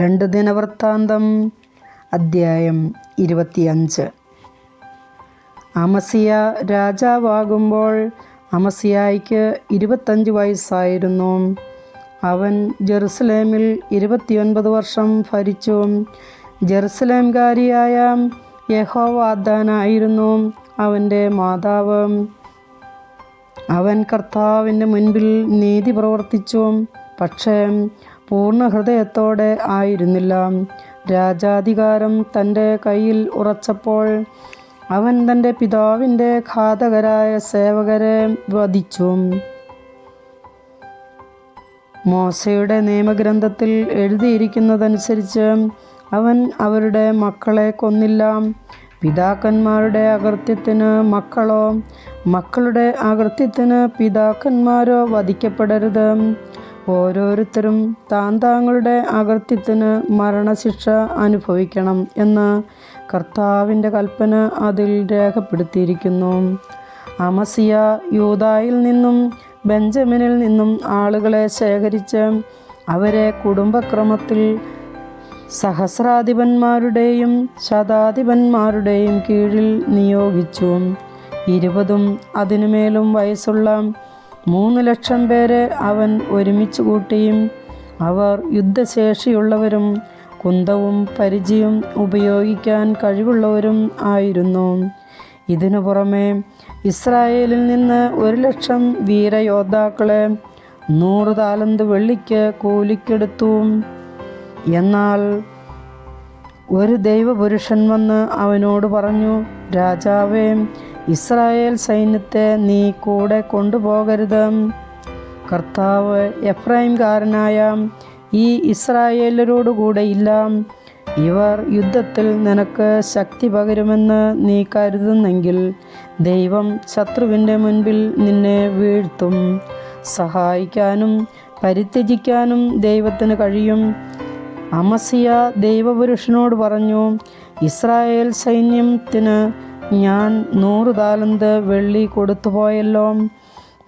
രണ്ട് ദിനവൃത്താന്തം അദ്ധ്യായം ഇരുപത്തിയഞ്ച്. അമസിയ രാജാവാകുമ്പോൾ അമസിയായിക്ക് ഇരുപത്തഞ്ച് വയസ്സായിരുന്നു. അവൻ ജെറുസലേമിൽ ഇരുപത്തിയൊൻപത് വർഷം ഭരിച്ചു. ജെറുസലേംകാരിയായ യഹോവാദാനായിരുന്നു അവന്റെ മാതാവ്. അവൻ കർത്താവിന്റെ മുൻപിൽ നീതി പ്രവർത്തിച്ചു. പക്ഷേ പൂർണ ഹൃദയത്തോടെ ആയിരുന്നില്ല. രാജാധികാരം തന്റെ കയ്യിൽ ഉറച്ചപ്പോൾ അവൻ തന്റെ പിതാവിന്റെ ഘാതകരായ സേവകരെ വധിച്ചു. മോശയുടെ നിയമഗ്രന്ഥത്തിൽ എഴുതിയിരിക്കുന്നതനുസരിച്ച് അവൻ അവരുടെ മക്കളെ കൊന്നില്ല. പിതാക്കന്മാരുടെ അകൃത്യത്തിന് മക്കളോ മക്കളുടെ അകൃത്യത്തിന് പിതാക്കന്മാരോ വധിക്കപ്പെടരുത്. ഓരോരുത്തരും താൻ താങ്കളുടെ അകൃത്യത്തിന് മരണശിക്ഷ അനുഭവിക്കണം എന്ന് കർത്താവിന്റെ കൽപ്പന അതിൽ രേഖപ്പെടുത്തിയിരിക്കുന്നു. അമസിയ യൂതായിൽ നിന്നും ബെഞ്ചമിനിൽ നിന്നും ആളുകളെ ശേഖരിച്ച് അവരെ കുടുംബക്രമത്തിൽ സഹസ്രാധിപന്മാരുടെയും ശതാധിപന്മാരുടെയും കീഴിൽ നിയോഗിച്ചു. ഇരുപതും അതിനുമേലും വയസ്സുള്ള മൂന്ന് ലക്ഷം പേരെ അവൻ ഒരുമിച്ച് കൂട്ടിയും അവർ യുദ്ധശേഷിയുള്ളവരും കുന്തവും പരിചയും ഉപയോഗിക്കാൻ കഴിവുള്ളവരും ആയിരുന്നു. ഇതിനു പുറമെ ഇസ്രായേലിൽ നിന്ന് ഒരു ലക്ഷം വീരയോദ്ധാക്കളെ നൂറ് താലന്ത് വെള്ളിക്ക് കൂലിക്കെടുത്തു. എന്നാൽ ഒരു ദൈവപുരുഷൻ വന്ന് അവനോട് പറഞ്ഞു രാജാവേ ഇസ്രായേൽ സൈന്യത്തെ നീ കൂടെ കൊണ്ടുപോകരുത്. കർത്താവ് എഫ്രൈംകാരനായ ഈ ഇസ്രായേലരോടുകൂടെ ഇല്ല. ഇവർ യുദ്ധത്തിൽ നിനക്ക് ശക്തി പകരുമെന്ന് നീ കരുതുന്നെങ്കിൽ ദൈവം ശത്രുവിന്റെ മുൻപിൽ നിന്നെ വീഴ്ത്തും. സഹായിക്കാനും പരിത്യജിക്കാനും ദൈവത്തിന് കഴിയും. അമസിയ ദൈവപുരുഷനോട് പറഞ്ഞു ഇസ്രായേൽ സൈന്യത്തിന് ഞാൻ നൂറ് താലന്ത് വെള്ളി കൊടുത്തുപോയല്ലോ.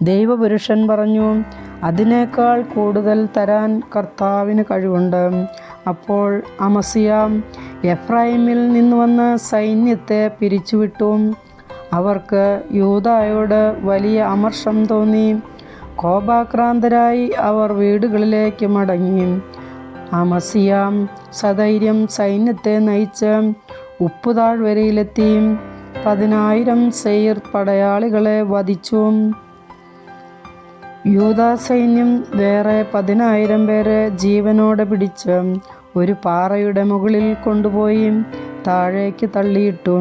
ദൈവപുരുഷൻ പറഞ്ഞു അതിനേക്കാൾ കൂടുതൽ തരാൻ കർത്താവിന് കഴിവുണ്ട്. അപ്പോൾ അമസിയ എഫ്രൈമിൽ നിന്ന് വന്ന് സൈന്യത്തെ പിരിച്ചുവിട്ടു. അവർക്ക് യൂതായോട് വലിയ അമർഷം തോന്നി. കോപാക്രാന്തരായി അവർ വീടുകളിലേക്ക് മടങ്ങി. അമസിയാം സധൈര്യം സൈന്യത്തെ നയിച്ച് ഉപ്പുതാഴ്വരയിലെത്തി. പതിനായിരം സെയിർ പടയാളികളെ വധിച്ചു. യൂതാ സൈന്യം വേറെ പതിനായിരം പേരെ ജീവനോടെ പിടിച്ച് ഒരു പാറയുടെ മുകളിൽ കൊണ്ടുപോയി താഴേക്ക് തള്ളിയിട്ടു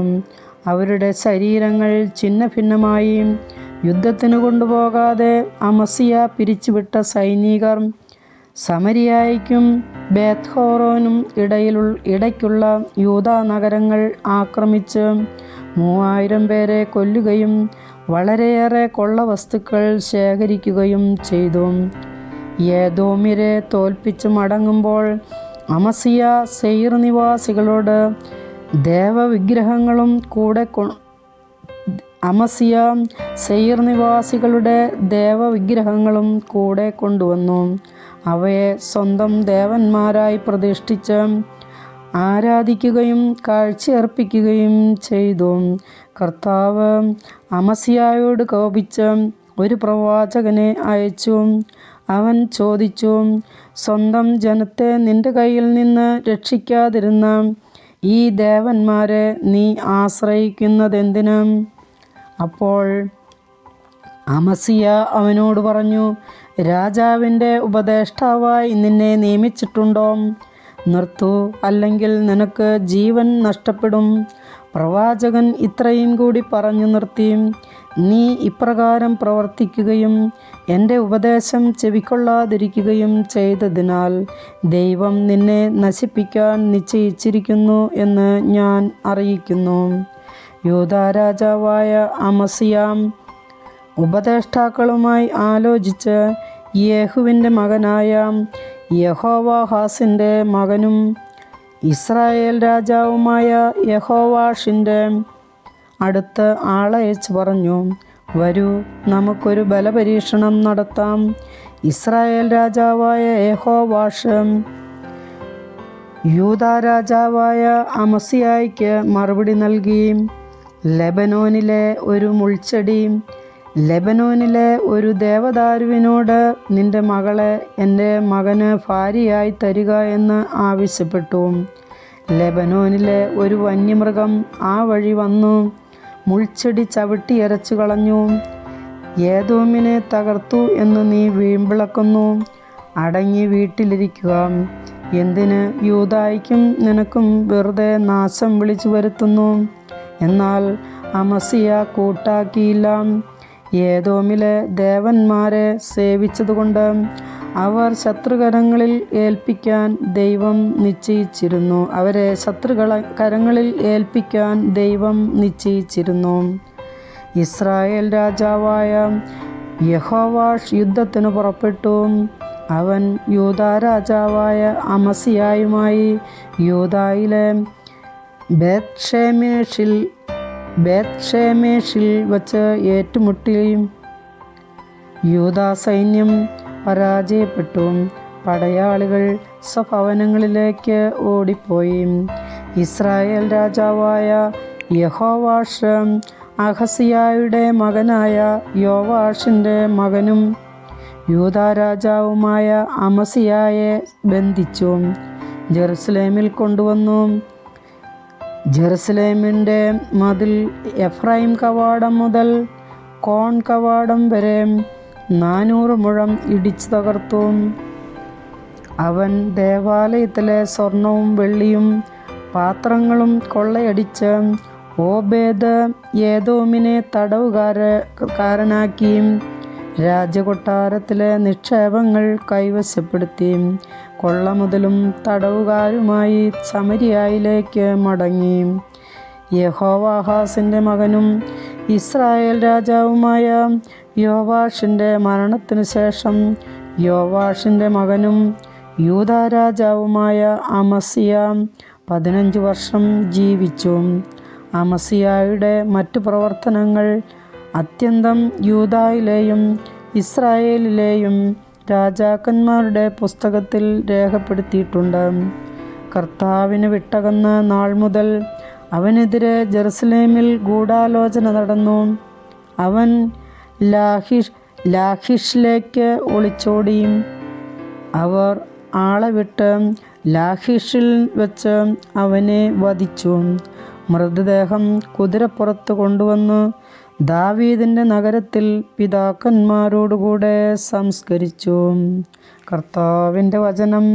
അവരുടെ ശരീരങ്ങൾ ചിന്ന ഭിന്നമായി യുദ്ധത്തിന് കൊണ്ടുപോകാതെ അമസിയ പിരിച്ചുവിട്ട സൈനികർ സമരിയായിക്കും ബേത്ഹോറോനും ഇടയിൽ ഇടയ്ക്കുള്ള യൂതാ നഗരങ്ങൾ ആക്രമിച്ച് മൂവായിരം പേരെ കൊല്ലുകയും വളരെയേറെ കൊള്ള വസ്തുക്കൾ ശേഖരിക്കുകയും ചെയ്തു. ഏതോമിരെ തോൽപ്പിച്ച് മടങ്ങുമ്പോൾ അമസിയ സെയിർ നിവാസികളോട് ദേവവിഗ്രഹങ്ങളും കൂടെ അമസിയ സെയിർ നിവാസികളുടെ ദേവവിഗ്രഹങ്ങളും കൂടെ കൊണ്ടുവന്നു. അവയെ സ്വന്തം ദേവന്മാരായി പ്രതിഷ്ഠിച്ച് ആരാധിക്കുകയും കാഴ്ചയർപ്പിക്കുകയും ചെയ്തു. കർത്താവ് അമസിയായോട് കോപിച്ച് ഒരു പ്രവാചകനെ അയച്ചു. അവൻ ചോദിച്ചു സ്വന്തം ജനത്തെ നിന്റെ കയ്യിൽ നിന്ന് രക്ഷിക്കാതിരുന്ന ഈ ദേവന്മാരെ നീ ആശ്രയിക്കുന്നതെന്തിന്? അപ്പോൾ അമസിയ അവനോട് പറഞ്ഞു രാജാവിന്റെ ഉപദേഷ്ടാവായി നിന്നെ നിയമിച്ചിട്ടുണ്ടോ? നിർത്തു അല്ലെങ്കിൽ നിനക്ക് ജീവൻ നഷ്ടപ്പെടും. പ്രവാചകൻ ഇത്രയും കൂടി പറഞ്ഞു നിർത്തി. നീ ഇപ്രകാരം പ്രവർത്തിക്കുകയും എന്റെ ഉപദേശം ചെവിക്കൊള്ളാതിരിക്കുകയും ചെയ്തതിനാൽ ദൈവം നിന്നെ നശിപ്പിക്കാൻ നിശ്ചയിച്ചിരിക്കുന്നു എന്ന് ഞാൻ അറിയിക്കുന്നു. യൂതാരാജാവായ അമസിയാം ഉപദേഷ്ടാക്കളുമായി ആലോചിച്ച് യേഹുവിന്റെ മകനായ യഹോവാഹാസിന്റെ മകനും ഇസ്രായേൽ രാജാവുമായ യഹോവാഷിന്റെ അടുത്ത് ആളയച്ച് പറഞ്ഞു വരൂ നമുക്കൊരു ബലപരീക്ഷണം നടത്താം. ഇസ്രായേൽ രാജാവായ യഹോവാഷ് യൂത രാജാവായ അമസിയായിക്ക് മറുപടി നൽകി ലെബനോനിലെ ഒരു മുൾച്ചെടി ലെബനോനിലെ ഒരു ദേവദാരുവിനോട് നിന്റെ മകളെ എന്റെ മകന് ഭാര്യയായി തരിക എന്ന് ആവശ്യപ്പെട്ടു. ലെബനോനിലെ ഒരു വന്യമൃഗം ആ വഴി വന്നു. മുൾച്ചെടി ചവിട്ടി അരച്ചു കളഞ്ഞു. ഏതോമിനെ തകർത്തു എന്ന് നീ വീമ്പിളക്കുന്നു. അടങ്ങി വീട്ടിലിരിക്കുക. എന്തിന് യൂതായിക്കും നിനക്കും വെറുതെ നാശം വിളിച്ചു വരുത്തുന്നു? എന്നാൽ അമസിയ കൂട്ടാക്കിയില്ല. ഏതോമിലെ ദേവന്മാരെ സേവിച്ചതുകൊണ്ട് അവർ ശത്രുകരങ്ങളിൽ ഏൽപ്പിക്കാൻ ദൈവം നിശ്ചയിച്ചിരുന്നു. അവരെ ശത്രുകള കരങ്ങളിൽ ഏൽപ്പിക്കാൻ ദൈവം നിശ്ചയിച്ചിരുന്നു. ഇസ്രായേൽ രാജാവായ യഹോവാഷ് യുദ്ധത്തിന് പുറപ്പെട്ടു. അവൻ യൂത രാജാവായ അമസിയായുമായി യൂതായിലെ ബേത്ഷേമേഷിൽ ബേത്ഷേമേഷിൽ വച്ച് ഏറ്റുമുട്ടുകയും യൂതാ സൈന്യം പരാജയപ്പെട്ടു പടയാളികൾ സ്വഭവനങ്ങളിലേക്ക് ഓടിപ്പോയി. ഇസ്രായേൽ രാജാവായ യഹോവാഷ് അഹസിയായുടെ മകനായ യോവാഷിന്റെ മകനും യൂതാ രാജാവുമായ അമസിയായെ ബന്ധിച്ചു ജെറുസലേമിൽ കൊണ്ടുവന്നു. ജെറുസലേമിന്റെ മതിൽ എഫ്രൈം കവാടം മുതൽ കോൺ കവാടം വരെ നാനൂറ് മുഴം ഇടിച്ചു തകർത്തു. അവൻ ദേവാലയത്തിലെ സ്വർണവും വെള്ളിയും പാത്രങ്ങളും കൊള്ളയടിച്ച് ഓബേദ് ഏതോമിനെ തടവുകാര കാരനാക്കി രാജകൊട്ടാരത്തിലെ നിക്ഷേപങ്ങൾ കൈവശപ്പെടുത്തി. കൊള്ള മുതലും തടവുകാരുമായി സമരിയായിലേക്ക് മടങ്ങി. യഹോവാഹാസിന്റെ മകനും ഇസ്രായേൽ രാജാവുമായ യോവാഷിന്റെ മരണത്തിനു ശേഷം യോവാഷിന്റെ മകനും യൂത രാജാവുമായ അമസിയ പതിനഞ്ച് വർഷം ജീവിച്ചു. അമസിയായുടെ മറ്റു പ്രവർത്തനങ്ങൾ അത്യന്തം യൂതായിലെയും ഇസ്രായേലിലെയും രാജാക്കന്മാരുടെ പുസ്തകത്തിൽ രേഖപ്പെടുത്തിയിട്ടുണ്ട്. കർത്താവിന് വിട്ടകന്ന നാൾ മുതൽ അവനെതിരെ ജെറുസലേമിൽ ഗൂഢാലോചന നടന്നു. അവൻ ലാഹിഷ് ലാഹിഷിലേക്ക് ഒളിച്ചോടി. അവർ ആളെ വിട്ട് ലാഹിഷിൽ വെച്ച് അവനെ വധിച്ചു. മൃതദേഹം കുതിരപ്പുറത്ത് കൊണ്ടുവന്ന് ദാവീദിന്റെ നഗരത്തിൽ പിതാക്കന്മാരോടുകൂടെ സംസ്കരിച്ചു. കർത്താവിന്റെ വചനം